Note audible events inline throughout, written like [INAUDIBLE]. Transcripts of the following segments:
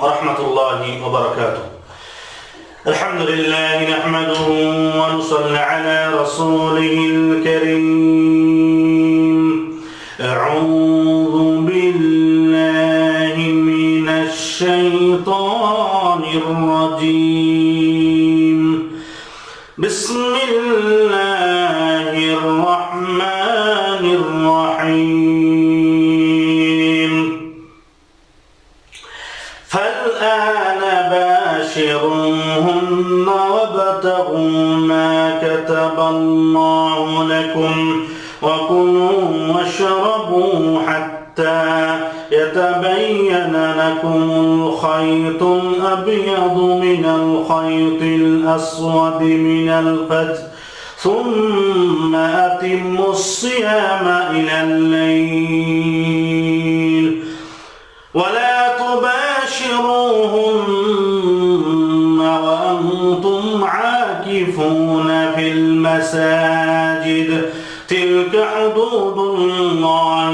ورحمة الله وبركاته. الحمد لله نحمده ونصلي على رسوله الكريم. الله لكم وكلوا واشربوا حتى يتبين لكم الخيط الأبيض من الخيط الأسود من الفجر ثم أتموا الصيام إلى الليل. ولا تباشروهن المساجد تلك حدود الله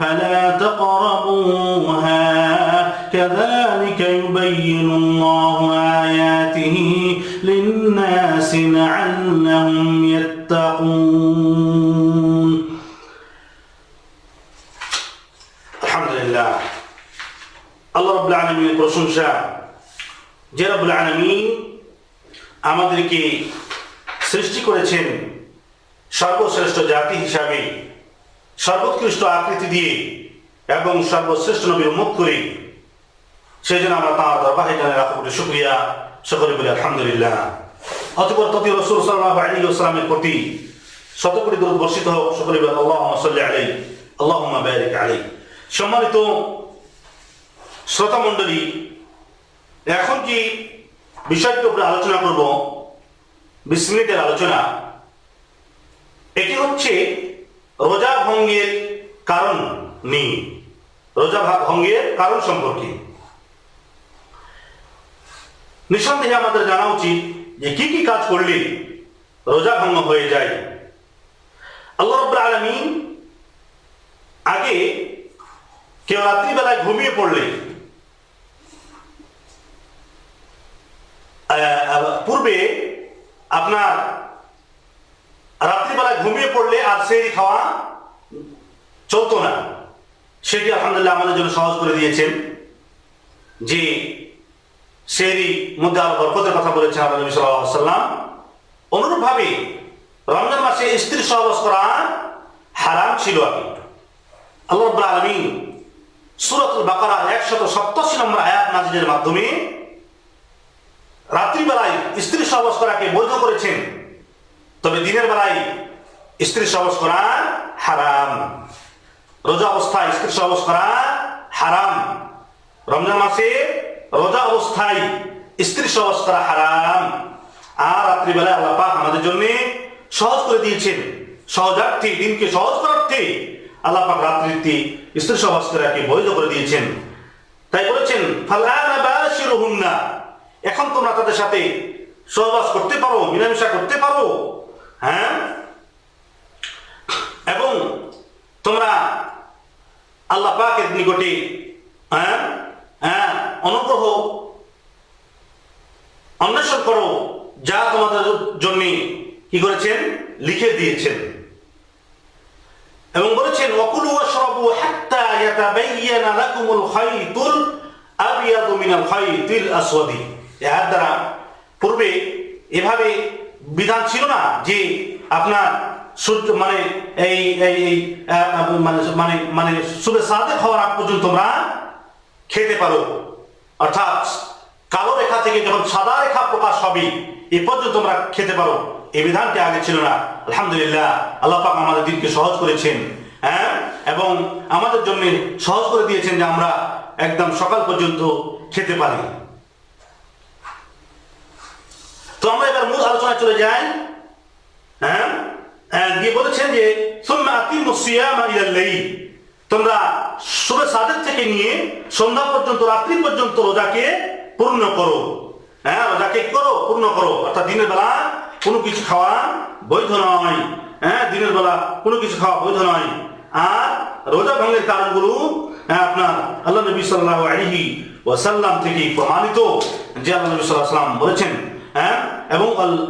فلا تقربوها كذلك يبين الله آياته للناس لعلهم يتقون الحمد لله আল্লাহ রবুল্লা আলমীর প্রশংসা যে রবুল্লা আলমী আমাদেরকে সৃষ্টি করেছেন সর্বশ্রেষ্ঠ জাতি হিসাবে, সর্বোৎকৃষ্ট আকৃতি দিয়ে এবং সর্বশ্রেষ্ঠ নবীর মুখ করে। সেই জন্য আমরা তাঁর দরবাহে জানে রাখা বলে শুক্রিয়া, সকলে বলি আলহামদুলিল্লাহ। অতপর ততি রসুল সাল্লাহ আলী আসসালামের প্রতি শত কোটি দূর বর্ষিত হোক, সকলে বলি আল্লাহ সাল্লাহ আলী আল্লাহ বারিক আলী সম্মানিত শ্রোতা মণ্ডলী এখন যে বিষয়টির উপরে আলোচনা করব? বিশ আলোচনা। এটি হচ্ছে রোজা ভঙ্গের কারণ নিয়ে রোজা ভঙ্গের কারণ সম্পর্কে। নিঃসন্দেহে আমাদের জানা উচিত যে কি কি কাজ করলে রোজা ভঙ্গ হয়ে যায়। আল্লাহ রব্বুল আলমিন আগে কেউ রাত্রিবেলায় ঘুমিয়ে পড়লে পূর্বে আপনার রাত্রিবেলায় ঘুমিয়ে পড়লে আর সেই খাওয়া চলতো না। সেটি আলহামদুলিল্লাহ আমাদের জন্য সহজ করে দিয়েছেন। যে সেরি মধ্যে আরও বরকতের কথা বলেছেন আল্লাহ নবী সাল্লাম অনুরূপভাবে রমজান মাসে স্ত্রী সহবাস করা হারাম ছিল আগে। আল্লাহ রাব্বুল আলামিন সূরাতুল বাকারা 187 নম্বর আয়াত নাযিলের মাধ্যমে রাত্রিবেলায় স্ত্রী সহবাস করাকে বৈধ করেছেন। তবে দিনের বেলায় স্ত্রী সহবাস করা হারাম। রোজা অবস্থায় স্ত্রী সহবাস করা হারাম। রমজান মাসে রোজা অবস্থায় স্ত্রী সহবাস করা হারাম। আর রাত্রিবেলায় আল্লাহ আমাদের জন্য সহজ করে দিয়েছেন। সহজার্থে দিনকে সহজ করার্থে আল্লাহ রাত্রিতে স্ত্রী সহবাস করাকে বৈধ করে দিয়েছেন। তাই বলেছেন ফালানা বাশিরুহুন্না। এখন তোমরা তাদের সাথে সহবাস করতে পারো, মিলামেশা করতে পারো হ্যাঁ? এবং তোমরা আল্লাহ পাকের নিকটে হ্যাঁ? হ্যাঁ অনুগ্রহ অন্বেষণ করো, যা তোমাদের জন্য কি করেছেন? লিখে দিয়েছেন। এবং বলেছেন, ওয়াকুলু ওয়াশরাবু হাত্তা ইয়াতাবাyyana লাকুমুল খাইতুল আবিয়াদু মিনাল খাইতিল আসওয়াদি। এর দ্বারা পূর্বে এভাবে বিধান ছিল না যে আপনার সূর্য মানে এই এই মানে মানে মানে সুবে সাদেক হওয়ার আগ পর্যন্ত তোমরা খেতে পারো। অর্থাৎ কালো রেখা থেকে যখন সাদা রেখা প্রকাশ হবে, এ পর্যন্ত তোমরা খেতে পারো। এই বিধানটি আগে ছিল না। আলহামদুলিল্লাহ, আল্লাহ পাক আমাদের দিনকে সহজ করেছেন হ্যাঁ? এবং আমাদের জন্য সহজ করে দিয়েছেন যে আমরা একদম সকাল পর্যন্ত খেতে পারি। তো আমরা এবার মূল আলোচনায় চলে যাই। হ্যাঁ? হ্যাঁ, দিয়ে বলেছেন যে সুম্মা আতিমু সিয়ামা ইলাল লাইল। তোমরা শুভে সাদের থেকে নিয়ে সন্ধ্যা পর্যন্ত রাত্রি পর্যন্ত রোজাকে পূর্ণ করো। হ্যাঁ রোজাকে করো? পূর্ণ করো। অর্থাৎ দিনের বেলা কোনো কিছু খাওয়া বৈধ নয়। হ্যাঁ দিনের বেলা কোনো কিছু খাওয়া বৈধ নয়। আর রোজা ভঙ্গের কারণগুলো হ্যাঁ আপনার আল্লাহ নবী সাল্লাহ আলহি ওয়াসাল্লাম থেকে প্রমাণিত যে আল্লাহ নবী সাল্লাল্লাহু আলাইহি ওয়াসাল্লাম বলেছেন হ্যাঁ? এবং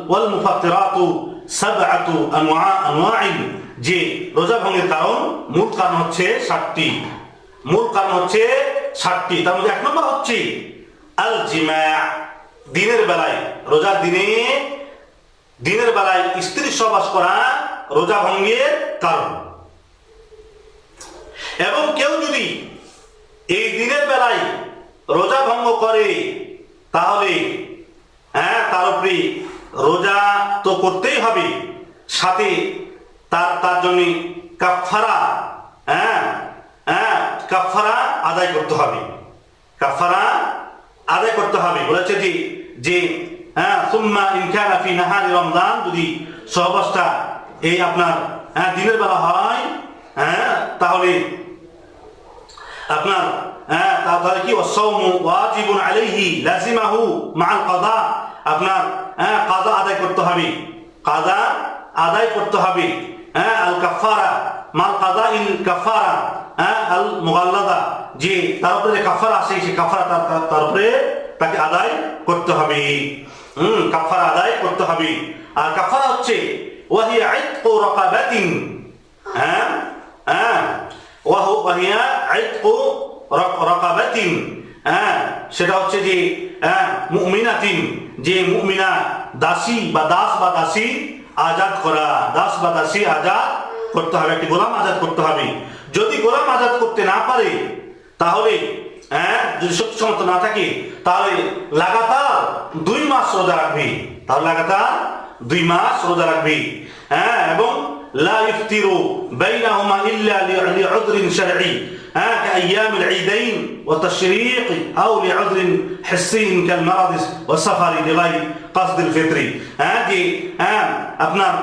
ওয়াল মুফাত্তিরাতু সাবআতু আনওয়া আনওয়াইন যে রোজা ভঙ্গের কারণ মূল কারণ হচ্ছে সাতটি। মূল কারণ হচ্ছে সাতটি। তার মধ্যে এক নম্বর হচ্ছে আল জিমা। দিনের বেলায়, রোজার দিনে, দিনের বেলায় স্ত্রীর সহবাস করা রোজা ভঙ্গের কারণ। এবং কেউ যদি এই দিনের বেলায় রোজা ভঙ্গ করে, তাহলে তার উপরে রোজা তো করতেই হবে। সাথে তার তার জন্য কাফারা হ্যাঁ হ্যাঁ কাফারা আদায় করতে হবে। কাফারা আদায় করতে হবে। বলেছে যে যে হ্যাঁ সুম্মা নাহারি রমজান, যদি সহবাসটা এই আপনার হ্যাঁ দিনের বেলা হয় হ্যাঁ তাহলে আপনার হ্যাঁ তাহলে কি? ওয়াসাউমু ওয়াজিবুন আলাইহি লাজিমাহু মাআল কাদা আপনার হ্যাঁ কাদা আদায় করতে হবে। কাদা আদায় করতে হবে। হ্যাঁ আল কাফারা মাল কাদা ইল কাফারা হ্যাঁ আল মুগাল্লাদা যে তার উপরে আছে সেই কাফারা তার তাকে আদায় করতে হবে। হুম কাফারা আদায় করতে হবে। আর কাফারা হচ্ছে, ওয়াহিয়া আইতকু রাকাবাতিন। হ্যাঁ হ্যাঁ ওয়াহু, ওয়াহিয়া আইতকু রকাবাতিন। হ্যাঁ সেটা হচ্ছে যে হ্যাঁ মুমিনাতিন, যে মুমিনা দাসী বা দাস বা দাসী আজাদ করা, দাস বা দাসী আজাদ করতে হবে, একটি গোলাম আজাদ করতে হবে। যদি গোলাম আজাদ করতে না পারে, তাহলে হ্যাঁ যদি শক্তি সমর্থ না থাকে, তাহলে লাগাতার দুই মাস রোজা রাখবে। তাহলে লাগাতার দুই মাস রোজা রাখবি। হ্যাঁ এবং লা ইফতিরু বাইনাহুমা ইল্লা লিউযরিন শারঈ। هاك أيام العيدين وتشريق أو لعذر حسي كالمرض والسفر لغير قصد الفطري হ্যাঁ কি হ্যাঁ আপনার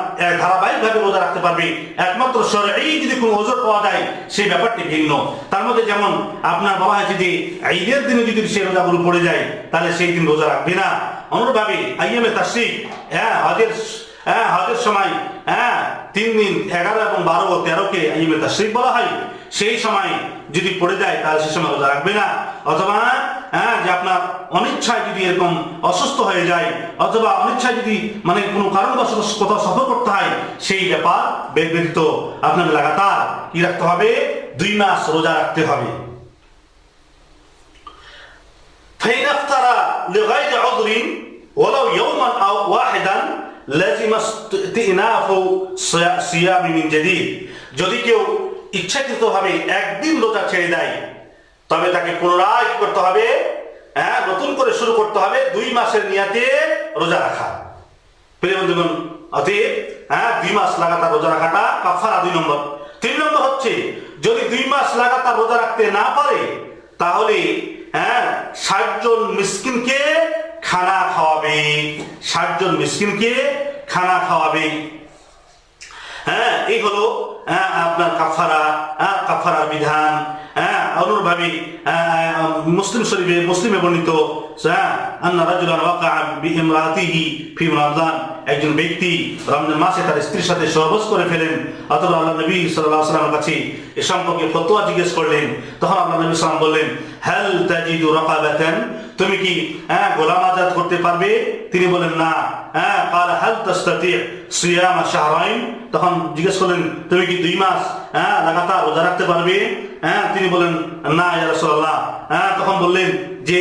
ধারাবাহিকভাবে রোজা রাখতে পারবে। একমাত্র শরীরেই যদি কোনো ওজোর পাওয়া যায়, সেই ব্যাপারটি ভিন্ন। তার মধ্যে যেমন আপনার বাবা হয়েছে যে, ঈদের দিনে যদি সেই রোজাগুলো পড়ে যায়, তাহলে সেই দিন রোজা রাখবে না। অনুরূপভাবে আইএমএ তাসিক হ্যাঁ হজের হ্যাঁ হজের সময় হ্যাঁ তিন দিন, এগারো এবং বারো ও তেরোকে আইএমএ তাসিক বলা হয়। সেই সময় যদি পড়ে যায় তাহলে সেই সময় রোজা রাখবে না অথবা হ্যাঁ যে আপনার অনিচ্ছায় যদি এরকম অসুস্থ হয়ে যায় অথবা অনিচ্ছায় যদি মানে কোনো কারণবশত কোথাও সফর করতে হয় সেই ব্যাপার বেগ ব্যতীত আপনার লাগাতার কি রাখতে হবে দুই মাস রোজা রাখতে হবে فإن أفطر لغير عذر ولو يوما أو واحدا لازم استئناف صيا- صيام من جديد যদি কেউ ইচ্ছাকৃতভাবে একদিন রোজা ছেড়ে দেয়। তবে তাকে পুনরায় করতে হবে? হ্যাঁ নতুন করে শুরু করতে হবে। দুই মাসের নিয়াতে রোজা রাখা। প্রিয় বন্ধুগণ, অতএব হ্যাঁ দুই মাস লাগাতার রোজা রাখাটা কাফারা দুই নম্বর। তিন নম্বর হচ্ছে, যদি দুই মাস লাগাতার রোজা রাখতে না পারে, তাহলে হ্যাঁ ষাট জন মিসকিনকে খানা খাওয়াবে। ষাট জন মিসকিনকে খানা খাওয়াবে। হ্যাঁ এই হলো হ্যাঁ, আপনার কাফারা হ্যাঁ, কাফারার বিধান হ্যাঁ অনুরূপভাবে হ্যাঁ, মুসলিম শরীফে মুসলিমে বর্ণিত একজন ব্যক্তি রমজান মাসে তার স্ত্রীর সাথে সহবাস করে ফেলেন অথবা আল্লাহ নবী সাল্লাল্লাহু কাছে এ সম্পর্কে ফতোয়া জিজ্ঞেস করলেন। তখন আল্লাহ নবী সাল্লাম বললেন হাল তাজিদু রাকাবাতান তুমি কি হ্যাঁ গোলাম আজাদ করতে পারবে? তিনি বলেন, না। হ্যাঁ কাল হাল তাস্তাতি শাহরাইন। তখন জিজ্ঞেস করলেন, তুমি কি দুই মাস হ্যাঁ লাগাতার রোজা রাখতে পারবে? হ্যাঁ তিনি বলেন, না, ইয়া রাসূলুল্লাহ। হ্যাঁ তখন বললেন যে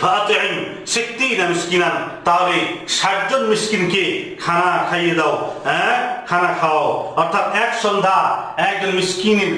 ফাতিম সিত্তিনা মিসকিনান। তাহলে 60 জন মিসকিনকে খানা খাইয়ে দাও হ্যাঁ খানা খাও। অর্থাৎ এক সন্ধ্যা একজন মিসকিনের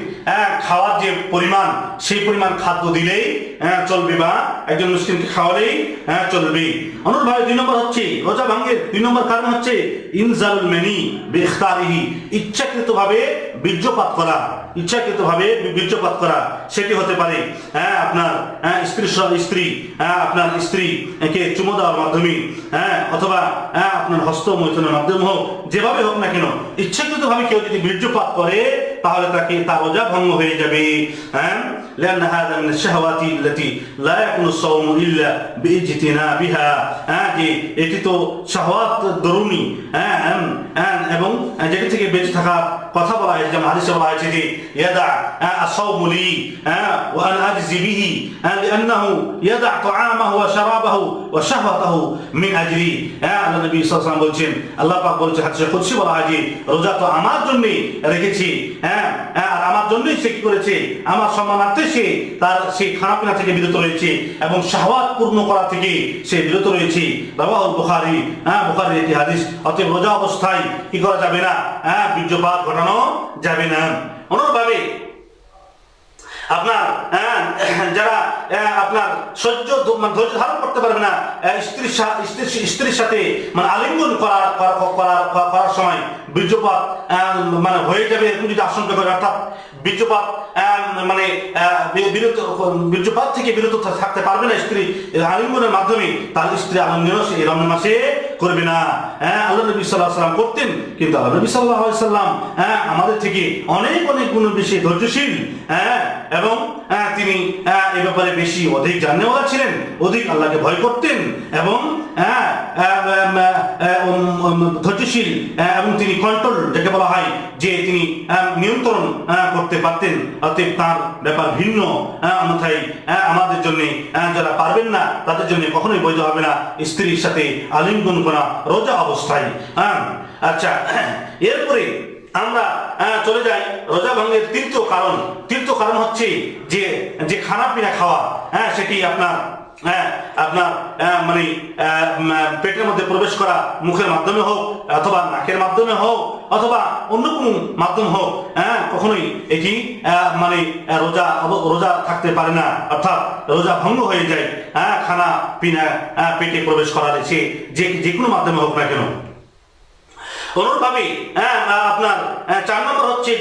খাওয়ার যে পরিমাণ, সেই পরিমাণ খাদ্য দিলেই হ্যাঁ চলবে বা একজন মিসকিনকে খাওয়ালেই হ্যাঁ চলবে অনুরূপভাবে দুই নম্বর হচ্ছে, রোজা ভাঙ্গের দুই নম্বর কারণ হচ্ছে ইনজালুল মেনি বেখতারিহি ইচ্ছাকৃতভাবে বীর্যপাত করা, ইচ্ছাকৃতভাবে বীর্যপাত করা, সেটি হতে পারে হ্যাঁ আপনার হ্যাঁ স্ত্রী স্ত্রী হ্যাঁ আপনার স্ত্রী কে চুমো দেওয়ার মাধ্যমে হ্যাঁ অথবা হ্যাঁ আপনার হস্ত মৈথনের মাধ্যমে হোক, যেভাবে হোক না কেন it took a ইচ্ছাকৃতভাবে কেউ যদি বীর্যপাত করে তাহলে তাকে তার রোজা ভঙ্গ হয়ে যাবে হ্যাঁ لأن هذا من الشهوات التي لا يكون الصوم إلا باجتنابها হ্যাঁ যে এটি তো শাহওয়াত দরুনি হ্যাঁ হ্যাঁ, হ্যাঁ, এবং যেটি থেকে বেঁচে থাকার কথা বলা হয়েছে যেমন হাদিসে বলা হয়েছে যে ইয়াদা الصوم لي হ্যাঁ وأنا أجزي به হ্যাঁ لأنه يدع طعامه وشرابه وشهوته من أجلي হ্যাঁ আল্লাহ নবী সাল্লাল্লাহু আলাইহি ওয়াসাল্লাম বলছেন আল্লাহ পাক বলছে হাদিসে কুদসি বলা হয় যে রোজা তো আমার জন্য রেখেছি হ্যাঁ হ্যাঁ, আর আমার জন্যই সে করেছে? আমার সম্মানার্থে সে তার সেই খানাপিনা থেকে বিরত রয়েছে এবং শাহওয়াত পূর্ণ করা থেকে সে বিরত রয়েছে। রাওয়াহুল বুখারী হ্যাঁ বুখারীর একটি হাদিস অতএব রোজা অবস্থায় কি করা যাবে না? হ্যাঁ বীর্যপাত ঘটানো যাবে না। অনুরূপভাবে আপনার হ্যাঁ, যারা হ্যাঁ, আপনার সহ্য মানে ধৈর্য ধারণ করতে পারবে না স্ত্রীর স্ত্রীর সাথে মানে আলিঙ্গন করার করা- করা- করা- করার সময় বীর্যপাত মানে হয়ে যাবে এরকম যদি আশঙ্কা করে অর্থাৎ বীর্যপাত মানে বিরত বীর্যপাত থেকে বিরত থাকতে পারবে না স্ত্রী আলিঙ্গনের মাধ্যমে তার স্ত্রী আলিঙ্গন সে রমজান মাসে করবে না। হ্যাঁ আল্লাহ নবী সাল্লাহ সাল্লাম করতেন কিন্তু আল্লাহ নবী সাল্লাহ সাল্লাম হ্যাঁ আমাদের থেকে অনেক অনেক গুণ বেশি ধৈর্যশীল হ্যাঁ এবং হ্যাঁ, তিনি হ্যাঁ, এ ব্যাপারে বেশি অধিক জানেওয়ালা ছিলেন অধিক আল্লাহকে ভয় করতেন এবং হ্যাঁ, আহ, উম, উম, ধৈর্যশীল এবং তিনি কন্ট্রোল যাকে বলা হয় যে তিনি নিয়ন্ত্রণ করতে পারতেন। অতএব তার ব্যাপার ভিন্ন অন্যথায় আমাদের জন্য যারা পারবেন না তাদের জন্য কখনোই বৈধ হবে না স্ত্রীর সাথে আলিঙ্গন করা রোজা অবস্থায় হ্যাঁ। আচ্ছা [CLEARS THROAT] এরপরে আমরা চলে যাই রোজা ভঙ্গের তৃতীয় কারণ। তৃতীয় কারণ হচ্ছে যে যে খানা পিনা খাওয়া হ্যাঁ সেটি আপনার হ্যাঁ আপনার মানে পেটের মধ্যে প্রবেশ করা মুখের মাধ্যমে হোক অথবা নাকের মাধ্যমে হোক অথবা অন্য কোনো মাধ্যম হোক হ্যাঁ কখনোই এটি মানে রোজা রোজা থাকতে পারে না অর্থাৎ রোজা ভঙ্গ হয়ে যায় হ্যাঁ খানা পিনা পেটে প্রবেশ করার সে যে যে কোনো মাধ্যমে হোক না কেন। অনুরূপভাবে হ্যাঁ আপনার চার নম্বর হচ্ছে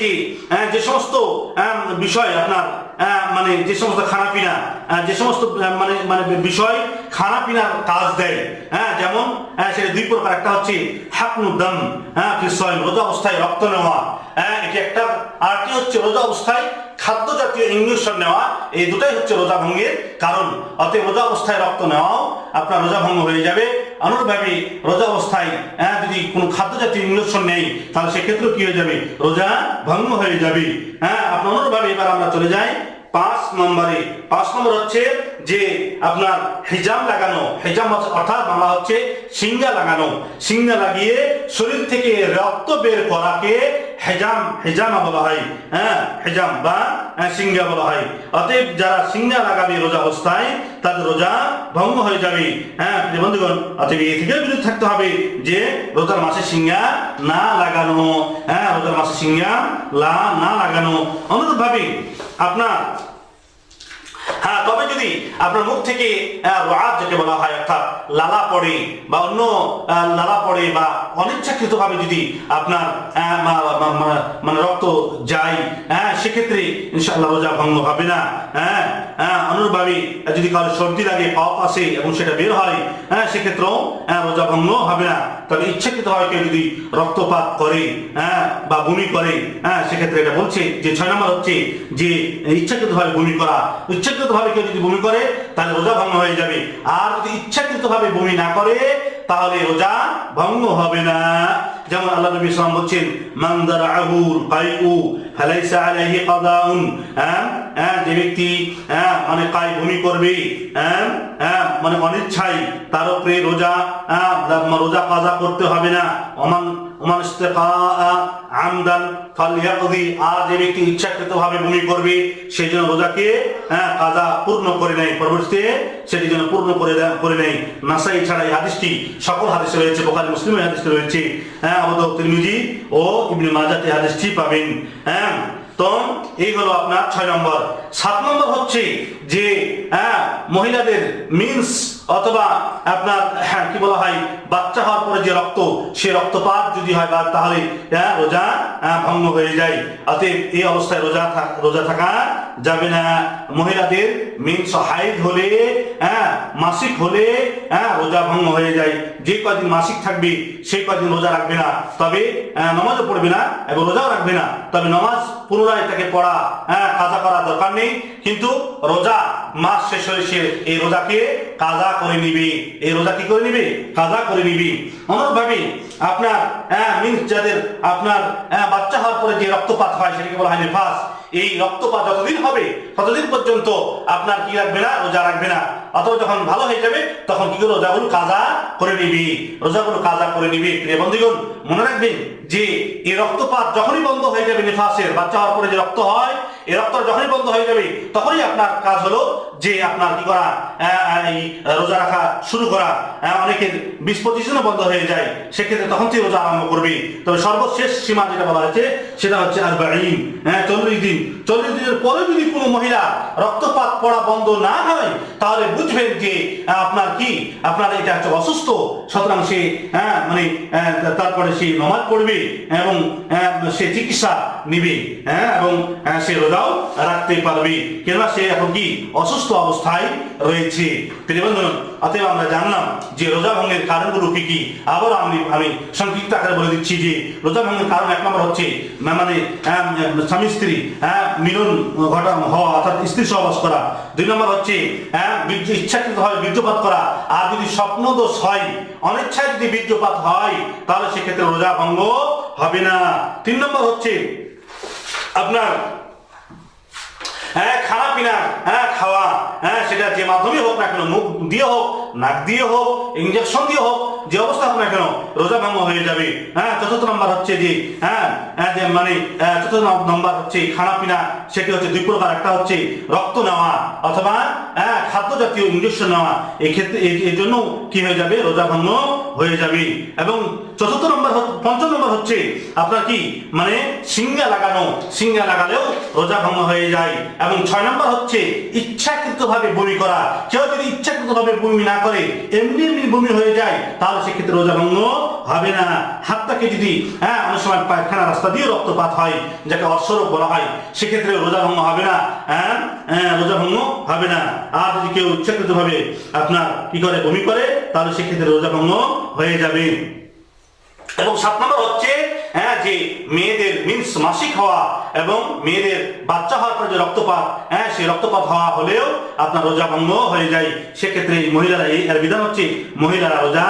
আহ, যে সমস্ত বিষয় আপনার মানে যে সমস্ত খানাপিনা যে সমস্ত মানে মানে বিষয় খানাপিনার কাজ দেয় হ্যাঁ যেমন সেটা দুই প্রকার। একটা হচ্ছে হাকনুদ্দম হ্যাঁ ফিসয় রোজা অবস্থায় রক্ত নেওয়া হ্যাঁ এটি একটা। আর কি হচ্ছে রোজা অবস্থায় খাদ্য জাতীয় ইঞ্জেকশন নেওয়া, এই দুটাই হচ্ছে রোজা ভঙ্গের কারণ। অতএব রোজা অবস্থায় রক্ত নেওয়াও আপনার রোজা ভঙ্গ হয়ে যাবে। অনুরূপভাবে রোজা অবস্থায় হ্যাঁ, যদি কোনো খাদ্য জাতীয় ইঞ্জেকশন নেই তাহলে সেক্ষেত্রেও কি হয়ে যাবে? রোজা ভঙ্গ হয়ে যাবে। হ্যাঁ আপনার অনুরূপভাবে এবার আমরা চলে যাই। পাঁচ নম্বরে পাঁচ নম্বর হচ্ছে যে আপনার হিজাম লাগানো হিজাম অর্থাৎ বাংলা হচ্ছে সিঙ্গা লাগানো। সিঙ্গা লাগিয়ে শরীর থেকে রক্ত বের করাকে হেজাম হেজামা বলা হয়। হ্যাঁ হেজাম বা আহ, সিঙ্গা বলা হয়। অতএব যারা সিঙ্গা লাগাবে রোজা অবস্থায় তাদের রোজা ভঙ্গ হয়ে যাবে। হ্যাঁ বন্ধুগণ অতএব এ থেকে বিরত থাকতে হবে যে রোজার মাসে সিঙ্গা না লাগানো হ্যাঁ রোজার মাসে সিঙ্গা লা না লাগানো। অনুরূপভাবে আপনার হ্যাঁ তবে যদি আপনার মুখ থেকে রাত যেটা বলা হয় অর্থাৎ লালা পড়ে বা অন্য লালা পড়ে বা অনিচ্ছাকৃত ভাবে যদি আপনার মানে রক্ত যায় হ্যাঁ সেক্ষেত্রে ইনশাআল্লাহ রোজা ভঙ্গ হবে না হ্যাঁ হ্যাঁ অনুরূপভাবে যদি কারও সর্দি লাগে পাওয়া আসে এবং সেটা বের হয় হ্যাঁ সেক্ষেত্রেও হ্যাঁ, রোজা ভঙ্গ হবে না। তবে ইচ্ছাকৃত ভাবে কেউ যদি রক্তপাত করে হ্যাঁ বা বমি করে হ্যাঁ সেক্ষেত্রে এটা বলছে যে ছয় নম্বর হচ্ছে যে ইচ্ছাকৃত ভাবে বমি করা। ইচ্ছাকৃত ভাবে কেউ যদি বমি করে, তাহলে রোজা ভঙ্গ হয়ে যাবে। আর যদি ইচ্ছাকৃত ভাবে বমি না করে, তাহলে রোজা ভঙ্গ হবে না। যেমন আল্লাহ নবী সাল্লাম বলছেন মানদার আহুল কাইউ ফালাইসা আলাইহি কাদাউন হ্যাঁ হ্যাঁ যে ব্যক্তি হ্যাঁ মানে কাই বমি করবে হ্যাঁ হ্যাঁ মানে অনিচ্ছাই তার উপরে রোজা হ্যাঁ রোজা কাজা করতে হবে না। ইস্তেকা আমদান ফালিয়াকদি আর যে ব্যক্তি ইচ্ছাকৃত ভাবে বমি করবে, সেই জন্য রোজাকে হ্যাঁ কাজা পূর্ণ করে নেয়। পরবর্তীতে সেটি যেন পূর্ণ করে করে নেয়। নাসাই ছাড়া এই হাদিসটি সকল হাদিসে রয়েছে, বোখারি, মুসলিম হাদিসটি রয়েছে। হ্যাঁ আমাদের তিরমিজি ও ইবনে মাজাতে হাদিসটি পাবেন। হ্যাঁ তো এই হলো আপনার ছয় নম্বর। সাত নম্বর হচ্ছে যে হ্যাঁ মহিলাদের মিন্স অথবা আপনার হ্যাঁ কি বলা হয় বাচ্চা হওয়ার পরে যে রক্ত সে রক্তপাত যদি হয় বা তাহলে হ্যাঁ, রোজা হ্যাঁ, ভঙ্গ হয়ে যায়। অতএব এই অবস্থায় রোজা রোজা থাকা যাবে না। মহিলাদের মিন্স হাইড হলে হ্যাঁ হ্যাঁ মাসিক হলে হ্যাঁ রোজা ভঙ্গ হয়ে যায়। যে কদিন মাসিক থাকবে সেই কদিন রোজা রাখবে না। তবে আহ, নামাজও পড়বে না এবং রোজাও রাখবে না। তবে নামাজ পুনরায় তাকে পড়া হ্যাঁ কাজা করা দরকার নেই। কিন্তু রোজা মাস শেষ হয়ে সে এই রোজাকে কাজা করে নিবি। এই রোজা কি করে নিবি? কাজা করে নিবি। আমার ভাবি আপনার হ্যাঁ মিন্স যাদের আপনার হ্যাঁ, বাচ্চা হওয়ার পরে যে রক্তপাত হয় সেটাকে বলা হয় নেফাস। এই রক্তপাত যতদিন হবে ততদিন পর্যন্ত আপনার কি রাখবে না? রোজা রাখবে না। অথবা যখন ভালো হয়ে যাবে, তখন কি করে? রোজাগুলো কাজা করে নিবি। রোজাগুলো কাজা করে নিবি। প্রিয় বন্ধুগণ, মনে রাখবেন যে এই রক্তপাত যখনই বন্ধ হয়ে যাবে নিফাসের বাচ্চা হওয়ার পরে যে রক্ত হয়, এই রক্ত যখনই বন্ধ হয়ে যাবে, তখনই আপনার কাজ হলো যে আপনার কি করা? এই রোজা রাখা শুরু করা। অনেকের বিশ পঁচিশ দিনও বন্ধ হয়ে যায়, সেক্ষেত্রে তখন তুই রোজা আরম্ভ করবি। তবে সর্বশেষ সীমা যেটা বলা হয়েছে, সেটা হচ্ছে আর হ্যাঁ চল্লিশ দিন। চল্লিশ দিনের পরে যদি কোনো মহিলা রক্তপাত পড়া বন্ধ না হয়, তাহলে বুঝবেন যে আপনার কি? আপনার এটা হচ্ছে অসুস্থ, সুতরাং সে হ্যাঁ মানে তারপরে সে নমাজ পড়বে এবং সে চিকিৎসা নিবে হ্যাঁ এবং সে রোজাও রাখতে পারবে। কেননা সে এখন কি? অসুস্থ অবস্থায় রয়েছে। প্রিয় অতএব আমরা জানলাম যে রোজা ভঙ্গের কারণগুলো কি কি। আবার আমি আমি সংক্ষিপ্ত আকারে বলে দিচ্ছি যে রোজা ভঙ্গের কারণ এক নম্বর হচ্ছে মানে স্বামী, স্ত্রী হ্যাঁ মিলন ঘটা হওয়া অর্থাৎ স্ত্রী সহবাস করা। দুই নম্বর হচ্ছে হ্যাঁ বীর্য ইচ্ছাকৃত হয় বীর্যপাত করা। আর যদি স্বপ্ন দোষ হয়, অনিচ্ছায় যদি বীর্যপাত হয়, তাহলে সেক্ষেত্রে রোজা ভঙ্গ হবে না। তিন নম্বর হচ্ছে, আপনার হ্যাঁ খানা পিনা হ্যাঁ খাওয়া হ্যাঁ সেটা যে মাধ্যমে হোক না কেন মুখ দিয়ে হোক নাক দিয়ে হোক ইঞ্জেকশন দিয়ে হোক যে অবস্থা হোক না কেন রোজা ভঙ্গ হয়ে যাবে। হ্যাঁ চতুর্থ নম্বর হচ্ছে যে হ্যাঁ হ্যাঁ, যে মানে আহ, চতুর্থ নম্বর হচ্ছে খানা পিনা সেটি হচ্ছে দুই প্রকার। একটা হচ্ছে রক্ত নেওয়া অথবা হ্যাঁ খাদ্য জাতীয় ইঞ্জেকশন নেওয়া এই ক্ষেত্রে জন্য কি হয়ে যাবে? রোজা ভঙ্গ হয়ে যাবে। এবং চতুর্থ নম্বর পঞ্চম নম্বর হচ্ছে, আপনার কি? মানে সিঙ্গা লাগানো। সিঙ্গা লাগালেও রোজা ভঙ্গ হয়ে যায়। এবং ছয় নম্বর হচ্ছে ইচ্ছাকৃত ভাবে বমি করা। কেউ যদি ইচ্ছাকৃত ভাবে বমি না করে, এমনি এমনি বমি হয়ে যায়, তাহলে সেক্ষেত্রে রোজা ভঙ্গ হবে না। হাতটাকে যদি হ্যাঁ অনেক সময় পায়খানা রাস্তা দিয়ে রক্তপাত হয়, যাকে অশ্বরোগ বলা হয়, সেক্ষেত্রে রোজা ভঙ্গ হবে না। হ্যাঁ রোজা ভঙ্গ হবে না। আর যদি কেউ ইচ্ছাকৃত ভাবে আপনার কি করে, বমি করে তাহলে সেক্ষেত্রে রোজা ভঙ্গ হয়ে যাবে। এবং সাত নম্বর হচ্ছে হ্যাঁ যে মেয়েদের মিন্স মাসিক হওয়া এবং মেয়েদের বাচ্চা হওয়ার পর যে রক্তপাত হ্যাঁ সেই রক্তপাত হওয়া হলেও আপনার রোজা ভঙ্গ হয়ে যায়। সেক্ষেত্রে এই মহিলারা, এই এর বিধান হচ্ছে মহিলারা রোজা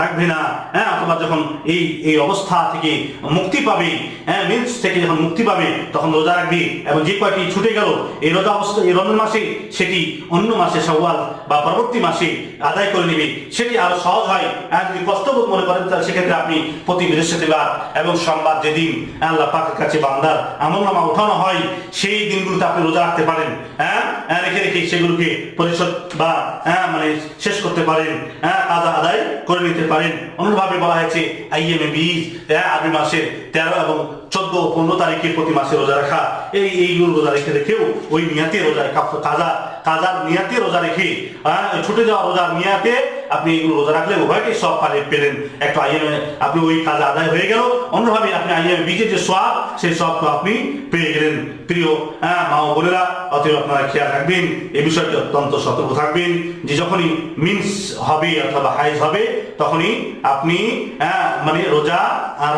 রাখবে না। হ্যাঁ অথবা যখন এই এই অবস্থা থেকে মুক্তি পাবে হ্যাঁ মিন্স থেকে যখন মুক্তি পাবে, তখন রোজা রাখবে এবং যে কয়টি ছুটে গেল, এই রোজা অবস্থা, এই রমজান মাসে সেটি অন্য মাসে সওয়াল বা পরবর্তী মাসে আদায় করে নেবে। সেটি আরও সহজ হয়। আর যদি কষ্টবোধ মনে করেন, তাহলে সেক্ষেত্রে আপনি প্রতি বৃহস্পতিবার এবং সোমবার যেদিন আল্লাহ পাকের কাছে বান্দার আমল নামা উঠানো হয় সেই দিনগুলোতে আপনি রোজা রাখতে পারেন। হ্যাঁ? হ্যাঁ, রেখে রেখে সেগুলোকে পরিশোধ বা হ্যাঁ মানে শেষ করতে পারেন। হ্যাঁ কাজা আদায় করে নিতে পারেন। অনুভাবে বলা হয়েছে আইএমএ বিশ হ্যাঁ আরবি মাসের তেরো এবং চোদ্দ পনেরো তারিখে প্রতি মাসে রোজা রাখা। এই এইগুলো রোজা রেখে রেখেও ওই নিয়াতে রোজা কাপ- কাজা কাজার নিয়াতে রোজা রেখে হ্যাঁ ছুটে যাওয়া রোজার নিয়াতে আপনি এগুলো রোজা রাখলে উভয়টাই সব পারে পেলেন। একটু আইএমএ, আপনি ওই কাজা আদায় হয়ে গেল। অন্যভাবে আপনি আইএমএ বিজে যে সব সেই সবটা আপনি পেয়ে গেলেন। প্রিয় হ্যাঁ মা বোনেরা, অতএব আপনারা খেয়াল রাখবেন এই বিষয়টি অত্যন্ত সতর্ক থাকবেন যে যখনই মিন্স হবে অথবা হাইজ হবে, তখনই আপনি হ্যাঁ মানে রোজা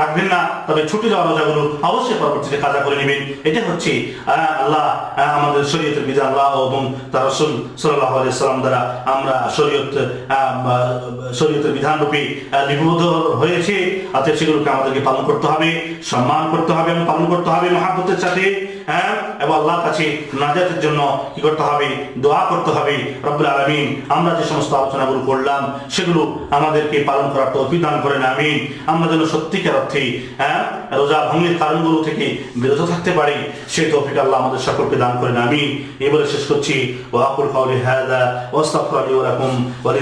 রাখবেন না, তবে ছুটে যাওয়া রোজাগুলো অবশ্যই পরবর্তীতে কাজা করে নেবেন। এটা হচ্ছে আল্লাহ আমাদের শরীয়তের বিধান, আল্লাহ এবং তার রসুল সাল্লাহ সাল্লাম দ্বারা আমরা শরীয়ত শরীয়তের বিধান রূপে আহ, লিপিবদ্ধ হয়েছে। অতএব সেগুলোকে আমাদেরকে পালন করতে হবে সম্মান করতে হবে এবং পালন করতে হবে মহাব্বতের সাথে হ্যাঁ? এবং আল্লাহর কাছে নাজাতের জন্য কি করতে হবে? দোয়া করতে হবে। রব্বুল আলামিন আমরা যে সমস্ত আলোচনাগুলো করলাম সেগুলো আমাদেরকে পালন করার তৌফিক দান করেন আমিন। আমরা যেন সত্যিকার অর্থে হ্যাঁ রোজা ভঙ্গের কারণগুলো থেকে বিরত থাকতে পারি সেই তৌফিক আল্লাহ আমাদের সকলকে দান করেন আমিন। এবারে শেষ করছি। ওয়াকুল কাউলি হাদা ওয়াস্তাগফিরু লাকুম ওয়া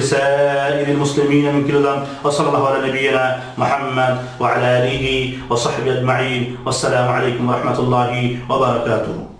মুসলিমিন মিন কুল্লি যাম ওয়া সাল্লাল্লাহু আলা নাবিয়িনা মুহাম্মদ ওয়া আলা আলিহি ওয়া সাহবিহি আজমাইন ওয়াসসালামু আলাইকুম ওয়া রাহমাতুল্লাহি ওয়া বারাকাতুহু